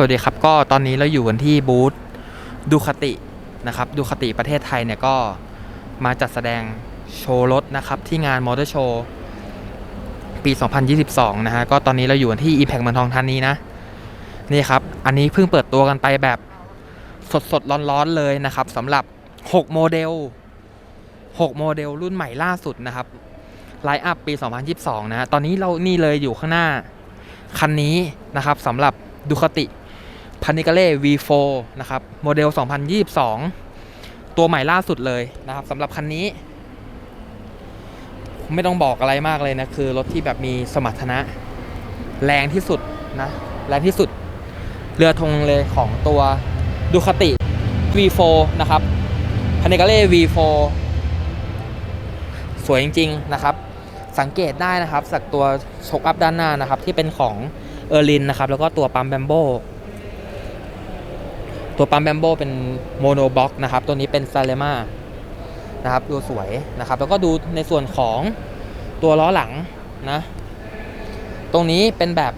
สวัสดีครับ ก็ตอนนี้เราอยู่กันที่บูธดูคตินะครับดูคติประเทศไทยเนี่ยก็มาจัดแสดงโชว์รถนะครับที่งานมอเตอร์โชว์ปี 2022 นะฮะ ก็ตอนนี้เราอยู่กันที่ Impact เมืองทองธานีนะ นี่ครับ อันนี้เพิ่งเปิดตัวกันไปแบบสดๆ ร้อนๆ เลยนะครับสำหรับ 6 โมเดล 6 โมเดลรุ่นใหม่ล่าสุดนะครับไลน์อัพปี 2022 นะฮะตอนนี้เรานี่เลยอยู่ข้างหน้า คันนี้นะครับสำหรับดูคติ พันิกาเล่ V4 นะครับโมเดล 2022 ตัวใหม่ล่าสุดเลยนะครับสำหรับคันนี้ ไม่ต้องบอกอะไรมากเลยนะ คือรถที่แบบมีสมรรถนะ แรงที่สุดนะ แรงที่สุด เรือธงเลยของตัวดูคติ V4 นะครับพันิกาเล่ V4 สวยจริง ๆ นะครับ สังเกตได้นะครับจากตัวชกอัพด้านหน้านะครับ ที่เป็นของเออร์ลินนะครับ แล้วก็ตัวปั๊มแบมโบ ตัวปั๊มแบมโบเป็นโมโนบล็อกนะครับ ตัวนี้เป็นซาเลมานะครับดูสวยนะครับ แล้วก็ดูในส่วนของตัวล้อหลังนะ ตรงนี้เป็นแบบ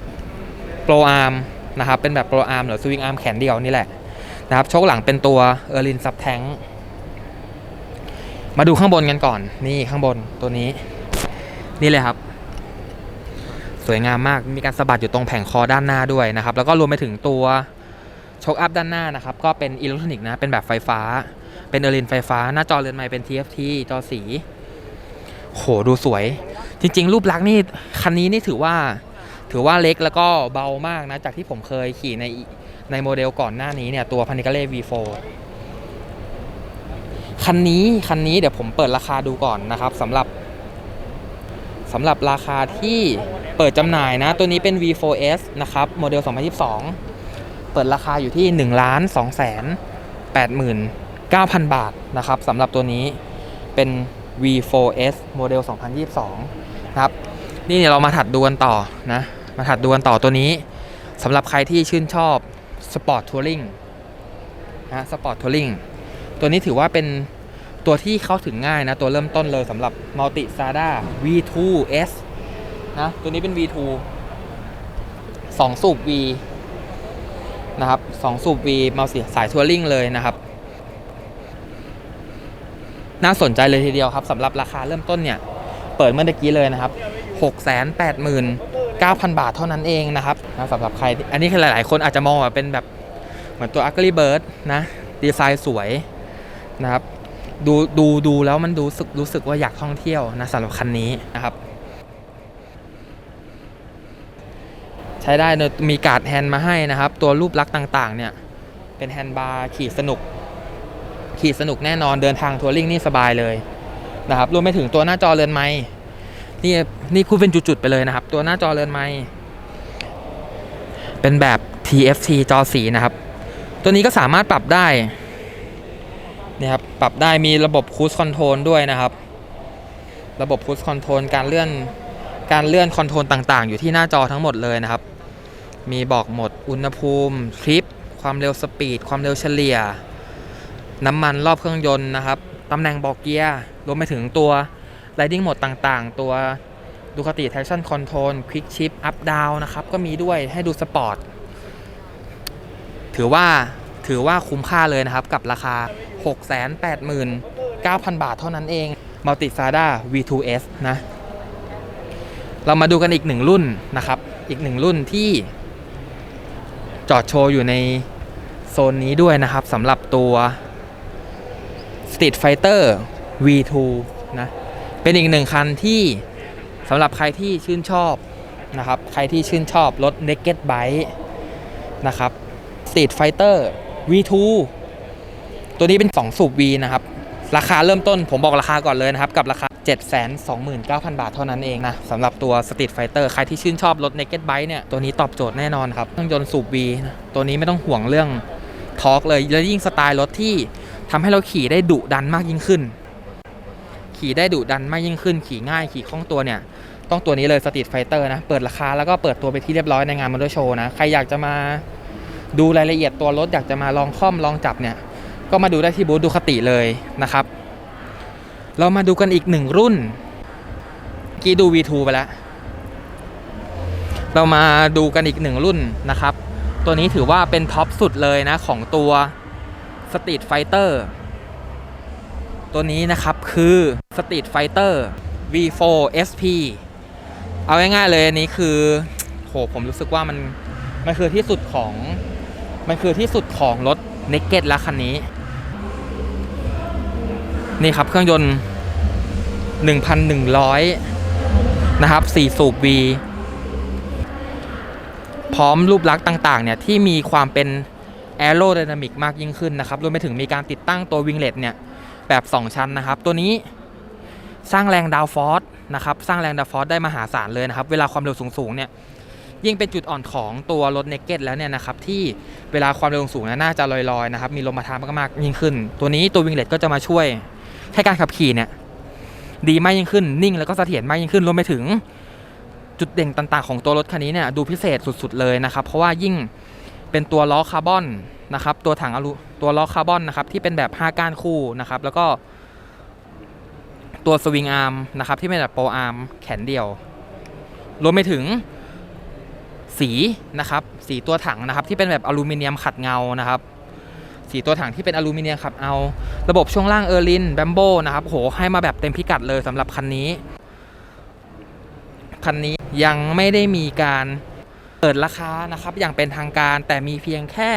โปรอาร์มนะครับ เป็นแบบโปรอาร์มหรือสวิงอาร์มแขนเดียวนี่แหละนะครับโชคหลังเป็นตัวเออร์ลินซับแทงมาดูข้างบนกันก่อน นี่ข้างบนตัวนี้ นี่เลยครับ สวยงามมากมีการสะบัดอยู่ตรงแผงคอด้านหน้าด้วยนะครับ แล้วก็รวมไปถึงตัว โชคอัพด้านหน้านะครับ ก็เป็นอิเล็กทรอนิกส์นะ เป็นแบบไฟฟ้า เป็นเออร์ลินไฟฟ้า หน้าจอเรือนไม้เป็น TFT จอสี โห ดูสวย จริง ๆ รูปลักษณ์นี่ คันนี้นี่ถือว่า ถือว่าเล็กแล้วก็เบามากนะ จากที่ผมเคยขี่ในในโมเดลก่อนหน้านี้เนี่ย ตัวพันิกาเล่ V4 คันนี้ คันนี้เดี๋ยวผมเปิดราคาดูก่อนนะครับสำหรับสำหรับราคาที่เปิดจำหน่ายนะ ตัวนี้เป็น V4S นะครับ โมเดล 2022 เปิดราคาอยู่ที่1 2 8 9 0 0 0 บาทนะครับสำหรับตัวนี้เป็น V4S โมเดล 2022 นะครับ นี่เนี่ยเรามาถัดดูกันต่อนะ มาถัดดูกันต่อตัวนี้สำหรับใครที่ชื่นชอบสปอร์ตทัวริงนะสปอร์ตทัวริงตัวนี้ถือว่าเป็นตัวที่เข้าถึงง่ายนะ ตัวเริ่มต้นเลยสำหรับ Multi Sada V2S นะ ตัวนี้เป็น V2 2 สูบ V นะครับ2สูบ V มาเสียสายทัวริงเลยนะครับ น่าสนใจเลยทีเดียวครับสำหรับราคาเริ่มต้นเนี่ย เปิดเมื่อตะกี้เลยนะครับ 689,000 บาทเท่านั้นเองนะครับนะสำหรับใคร อันนี้คือหลาย ๆ คนอาจจะมองว่าเป็นแบบเหมือนตัว Ugly Bird นะ ดีไซน์สวยนะครับ ดูดูดูแล้วมันดูสึกรู้สึกว่าอยากท่องเที่ยวนะสำหรับคันนี้นะครับ ใช้ได้มีการ์ดแฮนด์มาให้นะครับ ตัวรูปลักษณ์ต่างๆ เนี่ยเป็นแฮนด์บาร์ขี่สนุก ขี่สนุกแน่นอนเดินทางทัวริงนี่สบายเลยนะครับรวมไปถึงตัวหน้าจอเรือนไม้นี่นี่พูดเป็นจุดๆไปเลยนะครับ ตัวหน้าจอเรือนไม้เป็นแบบ TFT จอสีนะครับ ตัวนี้ก็สามารถปรับได้นี่ครับปรับได้มีระบบคูสคอนโทรลด้วยนะครับ ระบบคูสคอนโทรลการเลื่อนการเลื่อนคอนโทรลต่างๆ อยู่ที่หน้าจอทั้งหมดเลยนะครับ มีบอกหมดอุณหภูมิคลิป ความเร็วสปีด ความเร็วเฉลี่ย น้ำมันรอบเครื่องยนต์นะครับตำแหน่งบอกเกียร์รวมไปถึงตัว Riding Mode ต่างๆ ตัวดูคติ Traction Control Quick Shift Up Down นะครับ ก็มีด้วยให้ดูสปอร์ต ถือว่าถือว่าคุ้มค่าเลยนะครับ กับราคา 689,000 บาทเท่านั้นเอง Multi Sada V2S นะ เรามาดูกันอีกหนึ่งรุ่นนะครับ อีกหนึ่งรุ่นที่ จอดโชว์อยู่ในโซนนี้ด้วยนะครับสำหรับตัว Street Fighter V2 นะ เป็นอีกหนึ่งคันที่สำหรับใครที่ชื่นชอบนะครับ ใครที่ชื่นชอบรถ Naked Bike นะครับ Street Fighter V2 ตัวนี้เป็น 2 สูบ V นะครับ ราคาเริ่มต้นผมบอกราคาก่อนเลยนะครับ กับราคา 729,000 บาทเท่านั้นเองนะสำหรับตัว Street Fighter ใครที่ชื่นชอบรถ Naked Bike เนี่ย ตัวนี้ตอบโจทย์แน่นอนครับ เครื่องยนต์สูบ V นะตัวนี้ไม่ต้องห่วงเรื่องทอร์กเลย แล้วยิ่งสไตล์รถที่ทำให้เราขี่ได้ดุดันมากยิ่งขึ้น ขี่ได้ดุดันมากยิ่งขึ้น ขี่ง่ายขี่คล่องตัวเนี่ย ต้องตัวนี้เลย Street Fighter นะ เปิดราคาแล้วก็เปิดตัวไปที่เรียบร้อยในงานมอเตอร์โชว์นะ ใครอยากจะมาดูรายละเอียดตัวรถอยากจะมาลองค่อมลองจับเนี่ย ก็มาดูได้ที่บูธดูคติเลยนะครับ เรามาดูกันอีกหนึ่งรุ่น กี้ดู V2 ไปแล้ว เรามาดูกันอีกหนึ่งรุ่นนะครับ ตัวนี้ถือว่าเป็นท็อปสุดเลยนะ ของตัว Street Fighter ตัวนี้นะครับคือ Street Fighter V4 SP เอาง่ายๆเลยอันนี้คือโหผมรู้สึกว่ามันมันคือที่สุดของ มันคือที่สุดของรถ Naked แล้วคันนี้ นี่ครับเครื่องยนต์ 1,100 นะครับ 4 สูบ V พร้อมรูปลักษณ์ต่างๆเนี่ยที่มีความเป็นแอโร d y นามิกมากยิ่งขึ้นนะครับรวมไปถึงมีการติดตั้งตัววิงเลตเนี่ยแบบ 2 ชั้นนะครับ ตัวนี้สร้างแรงดาวฟอร์สนะครับสร้างแรงดาวฟอร์สได้มหาศาลเลยนะครับ เวลาความเร็วสูงๆเนี่ยยิ่งเป็นจุดอ่อนของตัวรถเนกเก็ตแล้วเนี่ยนะครับที่เวลาความเร็วสูงน่าจะลอยๆนะครับมีลมปะทะมากๆยิ่งขึ้น ตัวนี้ตัววิงเลตก็จะมาช่วย ให้การขับขี่เนี่ยดีมากยิ่งขึ้นนิ่งแล้วก็เสถียรมากยิ่งขึ้นรวมไปถึงจุดเด่นต่างๆ ของตัวรถคันนี้เนี่ยดูพิเศษสุดๆเลยนะครับ เพราะว่ายิ่งเป็นตัวล้อคาร์บอนนะครับ ตัวถังอลูตัวล้อคาร์บอนนะครับที่เป็นแบบ 5 ก้านคู่นะครับ แล้วก็ตัวสวิงอาร์มนะครับที่เป็นแบบโปรอาร์มแขนเดียว รวมไปถึงสีนะครับ สีตัวถังนะครับที่เป็นแบบอลูมิเนียมขัดเงานะครับ สีตัวถังที่เป็นอลูมิเนียมขัดเอา ระบบช่วงล่างเออร์ลินแบมโบนะครับโหให้มาแบบเต็มพิกัดเลยสำหรับคันนี้ คันนี้ยังไม่ได้มีการเปิดราคานะครับอย่างเป็นทางการแต่มีเพียงแค่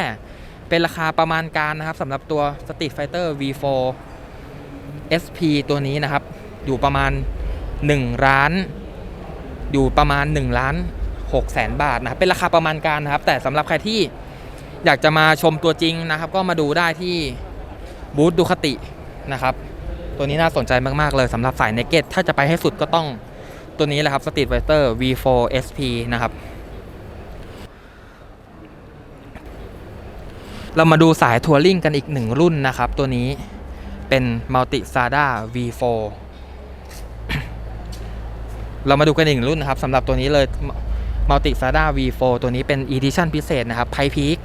เป็นราคาประมาณการนะครับสำหรับตัว Street Fighter V4 SP ตัวนี้นะครับ อยู่ประมาณ1ล้าน อยู่ประมาณ1ล้าน6แสนบาทนะครับเป็นราคาประมาณการนะครับ แต่สำหรับใครที่ อยากจะมาชมตัวจริงนะครับ ก็มาดูได้ที่บูธดูคตินะครับ ตัวนี้น่าสนใจมาก ๆ เลยสำหรับสายเนเก็ตถ้าจะไปให้สุดก็ต้องตัวนี้แหละครับ Street Fighter V4 SP นะครับ เรามาดูสายทัวริงกันอีกหนึ่งรุ่นนะครับ ตัวนี้เป็น Multi Sada V4 เรามาดูกันอีกหนึ่งรุ่นนะครับสำหรับตัวนี้เลย Multi Sada V4 ตัวนี้เป็น Edition พิเศษนะครับ p i p e a k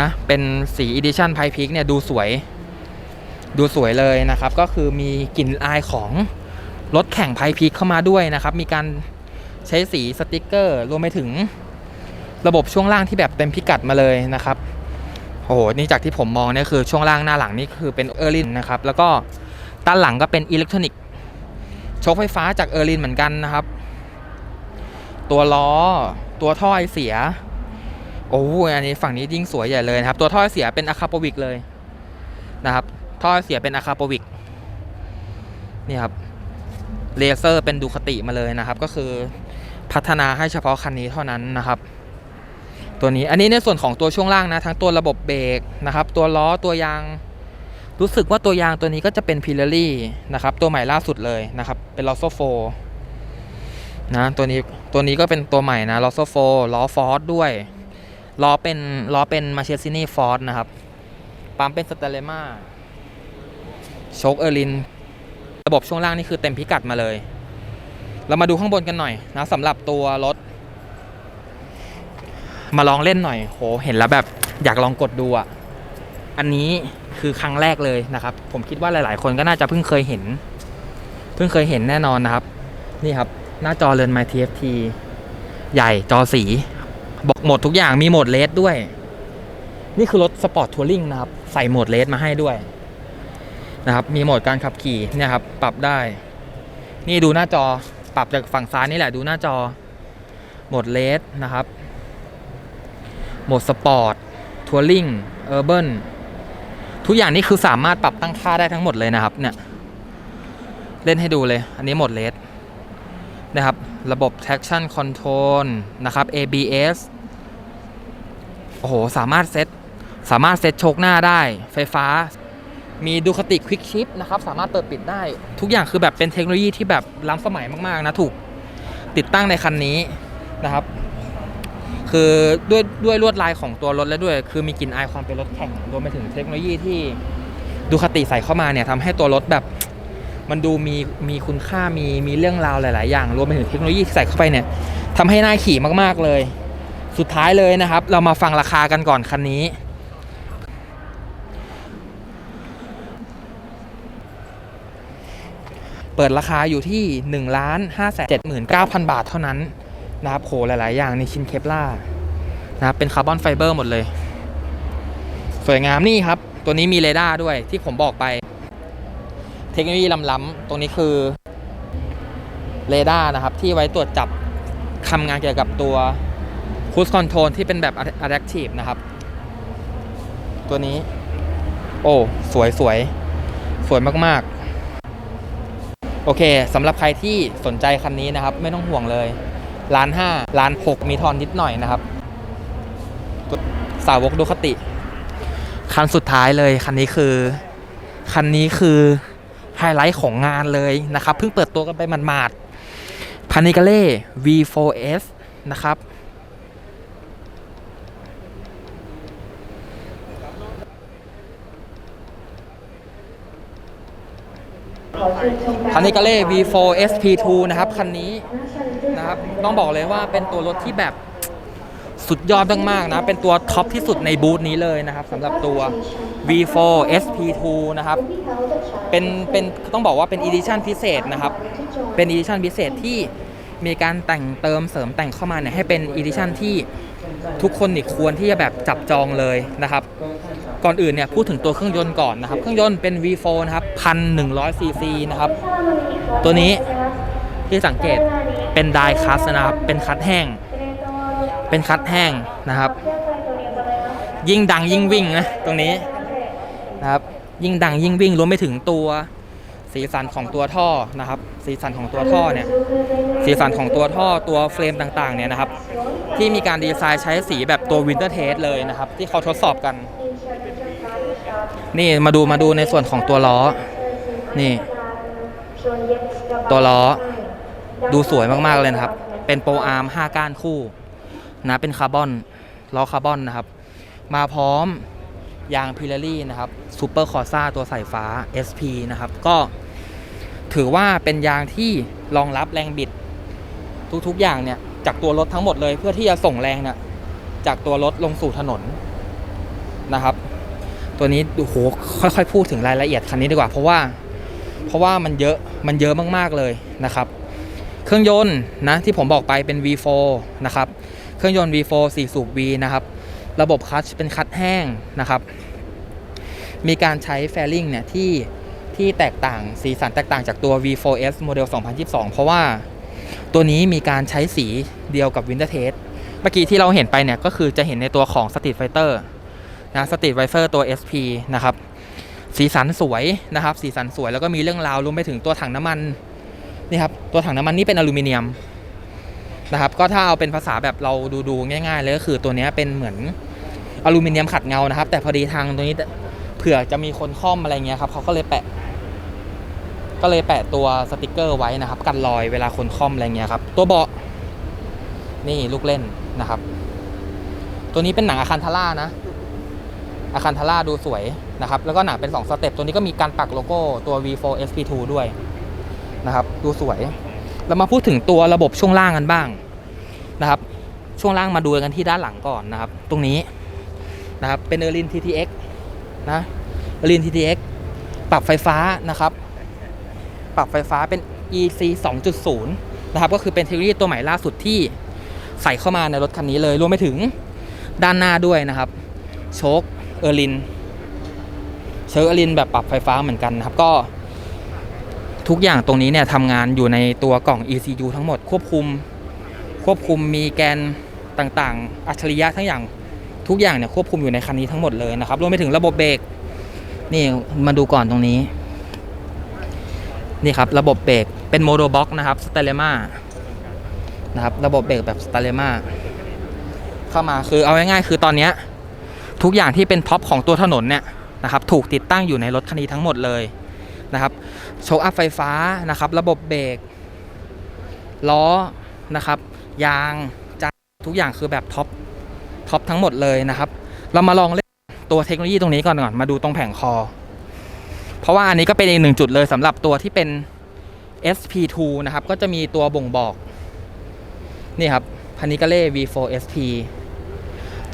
นะเป็นสี Edition p i p e a k เนี่ยดูสวย ดูสวยเลยนะครับ ก็คือมีกลิ่นอายของรถแข่งไพพีคเข้ามาด้วยนะครับ มีการใช้สีสติกเกอร์รวมไปถึงระบบช่วงล่างที่แบบเต็มพิกัดมาเลยนะครับโอ้โหนี่จากที่ผมมองเนี่ยคือช่วงล่างหน้าหลังนี่คือเป็นเออร์ลินนะครับ แล้วก็ด้านหลังก็เป็นอิเล็กทรอนิกส์ชคไฟฟ้าจากเออร์ลินเหมือนกันนะครับ ตัวล้อตัวท่อไอเสีย โอ้อันนี้ฝั่งนี้ยิ่งสวยใหญ่เลยนะครับ ตัวท่อเสียเป็นอะคาโปวิกเลยนะครับ ท่อเสียเป็นอะคาโปวิกนี่ครับเลเซอร์เป็นดูคติมาเลยนะครับ ก็คือพัฒนาให้เฉพาะคันนี้เท่านั้นนะครับ ตัวนี้อันนี้ในส่วนของตัวช่วงล่างนะ ทั้งตัวระบบเบรกนะครับ ตัวล้อตัวยาง รู้สึกว่าตัวยางตัวนี้ก็จะเป็นพิล a รี่นะครับ ตัวใหม่ล่าสุดเลยนะครับ เป็นลอโซโฟนะตัวนี้ตัวนี้ก็เป็นตัวใหม่นะลอโซโฟล้อฟอร์ดด้วย ล้อเป็นล้อเป็นมาเชสซินี่ฟอร์ดนะครับ ปั๊มเป็นสเตเลมาโชคเออร์ลิน ระบบช่วงล่างนี่คือเต็มพิกัดมาเลย เรามาดูข้างบนกันหน่อยนะสำหรับตัวรถ มาลองเล่นหน่อยโหเห็นแล้วแบบอยากลองกดดูอะ อันนี้คือครั้งแรกเลยนะครับ ผมคิดว่าหลาย ๆ คนก็น่าจะเพิ่งเคยเห็น เพิ่งเคยเห็นแน่นอนนะครับ นี่ครับ หน้าจอเรือนไม TFT ใหญ่จอสี บอกหมดทุกอย่างมีโหมดเลสด้วย นี่คือรถสปอร์ตทัวริงนะครับ ใส่โหมดเลสมาให้ด้วยนะครับ มีโหมดการขับขี่เนี่ยครับ ปรับได้ นี่ดูหน้าจอปรับจากฝั่งซ้ายนี่แหละดูหน้าจอโหมดเลสนะครับโหมดสปอร์ตทัวริงเออร์เบิทุกอย่างนี่คือสามารถปรับตั้งค่าได้ทั้งหมดเลยนะครับ เนี่ย เล่นให้ดูเลย อันนี้โหมดเลส นะครับ ระบบ traction control นะครับ ABS โอ้โห สามารถเซตสามารถเซตโชคหน้าได้ไฟฟ้า มีดูคติควิกชิปนะครับ สามารถเปิดปิดได้ ทุกอย่างคือแบบเป็นเทคโนโลยีที่แบบล้ำสมัยมากๆนะ ถูกติดตั้งในคันนี้นะครับ คือด้วยด้วยลวดลายของตัวรถและด้วย คือมีกลิ่นอายความเป็นรถแข่งรวมไปถึงเทคโนโลยีที่ดูคติใส่เข้ามาเนี่ยทำให้ตัวรถแบบ มันดูมีมีคุณค่ามีมีเรื่องราวหลาย ๆ อย่างรวมไปถึงเทคโนโลยีที่ใส่เข้าไปเนี่ยทำให้น่าขี่มากๆเลย สุดท้ายเลยนะครับ เรามาฟังราคากันก่อนคันนี้เปิดราคาอยู่ที่1ล้าน5 7 9 0 0 0บาทเท่านั้นนะครับโหหลาย ๆ อย่างในชิ้นเคปล่านะครับเป็นคาร์บอนไฟเบอร์หมดเลย สวยงามนี่ครับ ตัวนี้มีเรดาร์ด้วยที่ผมบอกไป ทคโนโลยีล้ำๆตรงนี้คือเรดาร์นะครับ ที่ไว้ตรวจจับทำงานเกี่ยวกับตัว Cruise Control ที่เป็นแบบ Adaptive นะครับ ตัวนี้ โอ้ สวยสวยสวยมากๆ โอเคสำหรับใครที่สนใจคันนี้นะครับ ไม่ต้องห่วงเลยล้านห้าล้านหกมีทอนนิดหน่อยนะครับ สาวกดูคติ คันสุดท้ายเลย คันนี้คือ คันนี้คือ ไฮไลท์ของงานเลยนะครับ เพิ่งเปิดตัวกันไปหมาดๆพานิกาเล่ V4S นะครับคันนี้ก็เล่ V4 SP2 นะครับ คันนี้นะครับ ต้องบอกเลยว่าเป็นตัวรถที่แบบ สุดยอดมากๆนะ เป็นตัวท็อปที่สุดในบูธนี้เลยนะครับสำหรับตัว V4 SP2 นะครับ เป็นเป็นต้องบอกว่าเป็นอีดิชั่นพิเศษนะครับ เป็นอีดิชั่นพิเศษที่มีการแต่งเติมเสริมแต่งเข้ามาเนี่ยให้เป็นอีดิชั่นที่ทุกคนนี่ควรที่จะแบบจับจองเลยนะครับ ก่อนอื่นเนี่ยพูดถึงตัวเครื่องยนต์ก่อนนะครับ เครื่องยนต์เป็น V4 นะครับพันหนึ่งร้อยซีซีนะครับ ตัวนี้ที่สังเกตเป็นไดคัสนะครับ เป็นคัดแห้ง เป็นคัดแห้งนะครับ ยิ่งดังยิ่งวิ่งนะตรงนี้นะครับ ยิ่งดังยิ่งวิ่งรวมไปถึงตัวสีสันของตัวท่อนะครับ สีสันของตัวท่อเนี่ยสีสันของตัวท่อตัวเฟรมต่างๆเนี่ยนะครับ ที่มีการดีไซน์ใช้สีแบบตัววินเทอร์เทสเลยนะครับ ที่เขาทดสอบกัน นี่มาดูมาดูในส่วนของตัวล้อ นี่ ตัวล้อ ดูสวยมากๆเลยนะครับ เป็นโปรอาร์ม5ก้านคู่ นะเป็นคาร์บอนล้อคาร์บอนนะครับ มาพร้อมยางพิลารี่นะครับซูเปอร์คอร์ซ่าตัวสายฟ้า SP นะครับ ก็ถือว่าเป็นยางที่รองรับแรงบิด ทุกๆอย่างเนี่ยจากตัวรถทั้งหมดเลยเพื่อที่จะส่งแรงเนี่ยจากตัวรถลงสู่ถนนนะครับ ตัวนี้โอ้โหค่อยๆ พูดถึงรายละเอียดคันนี้ดีกว่า เพราะว่าเพราะว่ามันเยอะมันเยอะมากๆเลยนะครับ เครื่องยนต์นะที่ผมบอกไปเป็น V4 นะครับ เครื่องยนต์ V4 4 สูบ V นะครับ ระบบคัชเป็นคัชแห้งนะครับ มีการใช้แฟลิงเนี่ยที่ที่แตกต่างสีสันแตกต่างจากตัว V4S โมเดล 2022 เพราะว่าตัวนี้มีการใช้สีเดียวกับ Winter Test เมื่อกี้ที่เราเห็นไปเนี่ยก็คือจะเห็นในตัวของ Street Fighter นะสตรีทไวเซอร์ตัว SP นะครับ สีสันสวยนะครับ สีสันสวยแล้วก็มีเรื่องราวรวมไปถึงตัวถังน้ำมันนี่ครับ ตัวถังน้ำมันนี่เป็นอลูมิเนียม นะครับก็ถ้าเอาเป็นภาษาแบบเราดูดูๆง่ายๆเลยก็คือตัวนี้เป็นเหมือนอลูมิเนียมขัดเงานะครับ แต่พอดีทางตรงนี้เผื่อจะมีคนค่อมอะไรเงี้ยครับเขาก็เลยแปะ ก็เลยแปะตัวสติกเกอร์ไว้นะครับ กันรอยเวลาคนค่อมอะไรเงี้ยครับ ตัวเบาะนี่ลูกเล่นนะครับ ตัวนี้เป็นหนังอาคันทาร่านะอาคันทาร่าดูสวยนะครับ แล้วก็หนังเป็น 2 สเต็ปตัวนี้ก็มีการปักโลโก้ตัว V4 SP2 ด้วยนะครับ ดูสวย เรามาพูดถึงตัวระบบช่วงล่างกันบ้างนะครับ ช่วงล่างมาดูกันที่ด้านหลังก่อนนะครับ ตรงนี้นะครับเป็นเออร์ลิน TTX นะเออร์ลิน TTX ปรับไฟฟ้านะครับ ปรับไฟฟ้าเป็น EC 2.0 นะครับ ก็คือเป็นเทคโนโลยีตัวใหม่ล่าสุดที่ใส่เข้ามาในรถคันนี้เลย รวมไปถึงด้านหน้าด้วยนะครับ โชคเออร์ลิน เชคเออร์ลินแบบปรับไฟฟ้าเหมือนกันนะครับ ก็ ทุกอย่างตรงนี้เนี่ยทำงานอยู่ในตัวกล่อง ECU ทั้งหมดควบคุม ควบคุมมีแกนต่างๆ อัจฉริยะทั้งอย่างทุกอย่างเนี่ยควบคุมอยู่ในคันนี้ทั้งหมดเลยนะครับรวมไปถึงระบบเบรกนี่มาดูก่อนตรงนี้ นี่ครับระบบเบรกเป็นโมโดบ็อกนะครับสเตเลมานะครับระบบเบรกแบบสเตเลมาเข้ามาคือเอาง่ายๆคือตอนนี้ทุกอย่างที่เป็นท็อปของตัวถนนเนี่ยนะครับถูกติดตั้งอยู่ในรถคันนี้ทั้งหมดเลย นะครับโชคอัพไฟฟ้านะครับ ระบบเบรกล้อนะครับยางจานทุกอย่างคือแบบท็อปท็อปทั้งหมดเลยนะครับ เรามาลองเล่นตัวเทคโนโลยีตรงนี้ก่อนก่อนมาดูตรงแผงคอ เพราะว่าอันนี้ก็เป็นอีกหนึ่งจุดเลยสำหรับตัวที่เป็น SP2 นะครับ ก็จะมีตัวบ่งบอก นี่ครับพานิกาเล่ V4SP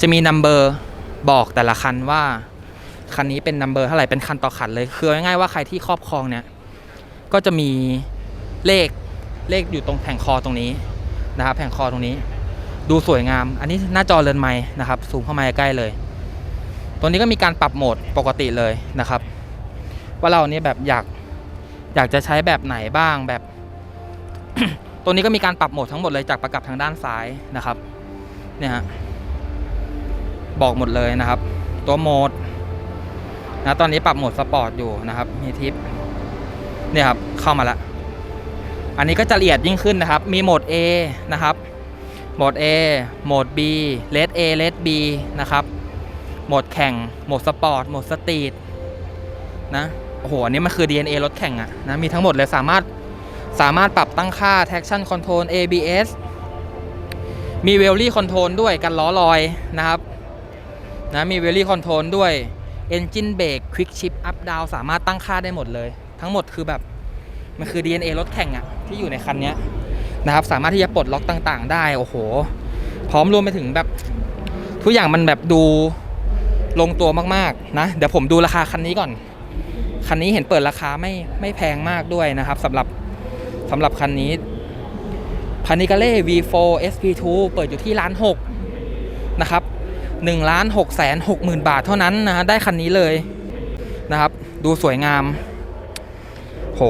จะมีนัมเบอร์บอกแต่ละคันว่า คันนี้เป็นนัมเบอร์เท่าไหร่เป็นคันต่อคันเลยคือง่ายๆว่าใครที่ครอบครองเนี่ยก็จะมีเลขเลขอยู่ตรงแผงคอตรงนี้นะครับแผงคอตรงนี้ ดูสวยงาม อันนี้หน้าจอเรือนไม้นะครับซูมเข้ามาใกล้เลย ตัวนี้ก็มีการปรับโหมดปกติเลยนะครับ ว่าเราเนี่ยแบบอยากอยากจะใช้แบบไหนบ้างแบบ ตัวนี้ก็มีการปรับโหมดทั้งหมดเลยจากประกับทางด้านซ้ายนะครับเนี่ยฮะบอกหมดเลยนะครับ ตัวโหมด นะตอนนี้ปรับโหมดสปอร์ตอยู่นะครับ มีทิปเนี่ยครับเข้ามาล้วอันนี้ก็จะละเอียดยิ่งขึ้นนะครับ มีโหมด A นะครับโหมด A โหมด B เลด A เลด B นะครับโหมดแข่งโหมดสปอร์ตโหมดสตรีทนะโอ้โหอันนี้มันคือ DNA รถแข่งอะนะมีทั้งหมดเลยสามารถสามารถปรับตั้งค่า traction control ABS มี w h e l l y control ด้วยกันล้อลอยนะครับนะมี w h e l l y control ด้วย engine brake quick shift up down สามารถตั้งค่าได้หมดเลย ทั้งหมดคือแบบมันคือ DNA รถแข่งอะที่อยู่ในคันนี้นะครับสามารถที่จะปลดล็อกต่างๆ ได้โอ้โห พร้อมรวมไปถึงแบบ ทุกอย่างมันแบบดูลงตัวมากๆนะเดี๋ยวผมดูราคาคันนี้ก่อน คันนี้เห็นเปิดราคาไม่ไม่แพงมากด้วยนะครับสำหรับสำหรับคันนี้พานิกาเล่ V4 SP2 เปิดอยู่ที่ล้านหกนะครับ 1ล้าน6แสน6หมื่นบาทเท่านั้นนะฮะได้คันนี้เลยนะครับ ดูสวยงาม โห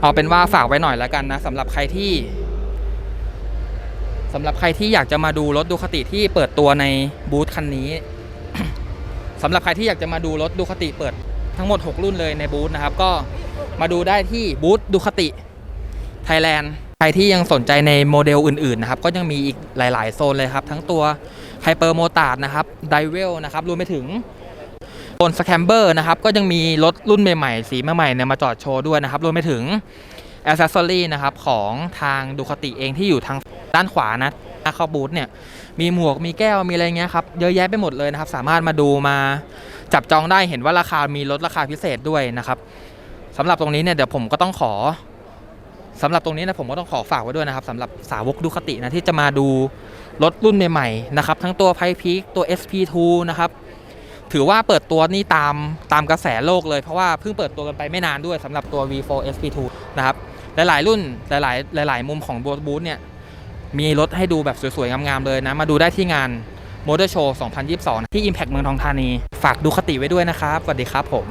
เอาเป็นว่าฝากไว้หน่อยแล้วกันนะสำหรับใครที่สำหรับใครที่อยากจะมาดูรถดูคติที่เปิดตัวในบูธคันนี้สำหรับใครที่อยากจะมาดูรถดูคติเปิดทั้งหมด 6 รุ่นเลยในบูธนะครับ ก็มาดูได้ที่บูธดูคติไทยแลนด์ใครที่ยังสนใจในโมเดลอื่นๆนะครับ ก็ยังมีอีกหลาย ๆ โซนเลยครับ ทั้งตัว ไฮเปอร์โมตาร์ดนะครับไดเวลนะครับรวมไปถึงบนสแคมเบอร์นะครับก็ยังมีรถรุ่นใหม่ๆ สีใหม่ๆเนี่ยมาจอดโชว์ด้วยนะครับรวมไปถึงอ c เซสซอรี่นะครับของทางดูคติเองที่อยู่ทางด้านขวานะน้าเข้าบูธเนี่ยมีหมวกมีแก้วมีอะไรเงี้ยครับเยอะแยะไปหมดเลยนะครับ สามารถมาดูมาจับจองได้เห็นว่าราคามีลดราคาพิเศษด้วยนะครับสำหรับตรงนี้เนี่ยเดี๋ยวผมก็ต้องขอ สำหรับตรงนี้นะผมก็ต้องขอฝากไว้ด้วยนะครับสำหรับสาวกดูคตินะที่จะมาดูรถรุ่นใหม่ๆนะครับทั้งตัวไพพีคตัว SP2 นะครับถือว่าเปิดตัวนี่ตามตามกระแสโลกเลยเพราะว่าเพิ่งเปิดตัวกันไปไม่นานด้วยสำหรับตัว V4 SP2 นะครับหลายๆ รุ่นหลายๆ หลาย ๆ มุมของบูธบูธเนี่ยมีรถให้ดูแบบสวยๆ งามๆ เลยนะ มาดูได้ที่งาน Motor Show 2022 ที่ Impact เมืองทองธานี ฝากดูคติไว้ด้วยนะครับ สวัสดีครับผม